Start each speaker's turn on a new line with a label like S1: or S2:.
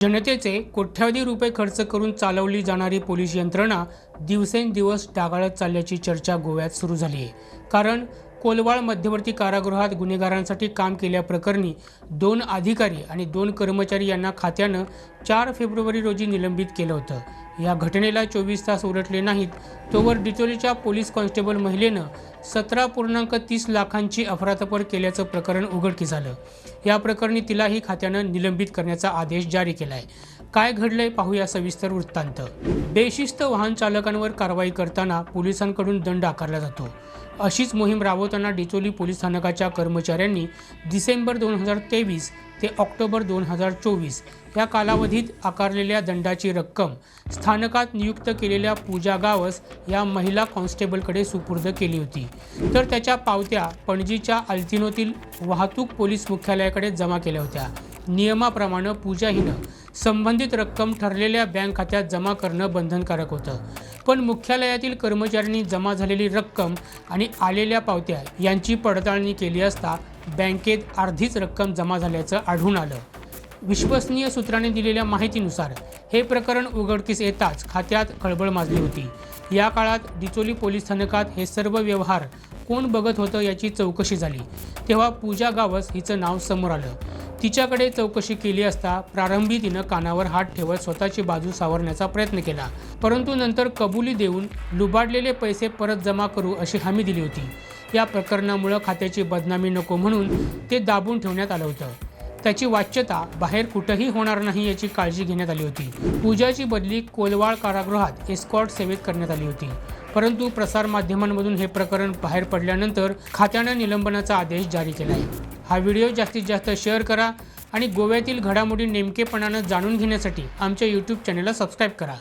S1: जनतेचे कोट्यावधी रुपये खर्च करून चालवली जाणारी पोलीस यंत्रणा दिवसेंदिवस डागाळत चालल्याची चर्चा गोव्यात सुरू झाली. आहे कारण कोलवाळ मध्यवर्ती कारागृहात गुन्हेगारांसाठी काम केल्याप्रकरणी दोन अधिकारी आणि दोन कर्मचारी यांना खात्यानं चार फेब्रुवारी रोजी निलंबित केलं होतं. या घटनेला चोवीस तास उलटले नाहीत. तोवर डिचोलीच्या पोलीस कॉन्स्टेबल महिलेनं सतरा पूर्णांक तीस लाखांची अफरातफर केल्याचं प्रकरण उघडकीस झालं या प्रकरणी तिलाही खात्यानं निलंबित करण्याचा आदेश जारी केला आहे काय घडलंय पाहूया सविस्तर वृत्तांत. बेशिस्त वाहन चालकांवर कारवाई करताना पोलिसांकडून दंड आकारला जातो. अशीच मोहीम राबवताना डिचोली पोलीस स्थानकाच्या कर्मचाऱ्यांनी डिसेंबर दोन हजार तेवीस ते ऑक्टोबर दोन हजार चोवीस या कालावधीत आकारलेल्या दंडाची रक्कम स्थानकात नियुक्त केलेल्या पूजा गावस या महिला कॉन्स्टेबलकडे सुपूर्द केली होती. तर त्याच्या पावत्या पणजीच्या अल्तिनोतील वाहतूक पोलीस मुख्यालयाकडे जमा केल्या होत्या. नियमाप्रमाणे पूजा हिनं संबंधित रक्कम ठरलेल्या बँक खात्यात जमा करणं बंधनकारक होतं. पण मुख्यालयातील कर्मचाऱ्यांनी जमा झालेली रक्कम आणि आलेल्या पावत्या यांची पडताळणी केली असता बँकेत अर्धीच रक्कम जमा झाल्याचं आढळून आलं. विश्वसनीय सूत्राने दिलेल्या माहितीनुसार हे प्रकरण उघडकीस येताच खात्यात खळबळ माजली होती. या काळात डिचोली पोलीस स्थानकात हे सर्व व्यवहार कोण बघत होतं याची चौकशी झाली. तेव्हा पूजा गावस हिचं नाव समोर आलं. तिच्याकडे चौकशी केली असता प्रारंभी तिनं कानावर हात ठेवत स्वतःची बाजू सावरण्याचा प्रयत्न केला. परंतु नंतर कबुली देऊन लुबाडलेले पैसे परत जमा करू अशी हमी दिली होती. या प्रकरणामुळं खात्याची बदनामी नको म्हणून ते दाबून ठेवण्यात आलं होतं. त्याची वाच्यता बाहेर कुठंही होणार नाही याची काळजी घेण्यात आली होती. पूजाची बदली कोलवाळ कारागृहात एस्कॉर्ट सेवेत करण्यात आली होती. परंतु प्रसारमाध्यमांमधून हे प्रकरण बाहेर पडल्यानंतर खात्यानं निलंबनाचा आदेश जारी केला आहे हा व्हिडिओ जास्तीत जास्त शेअर करा आणि गोव्यातील घडामोडी नेमकेपणानं जाणून घेण्यासाठी आमच्या यूट्यूब चॅनलला सबस्क्राईब करा.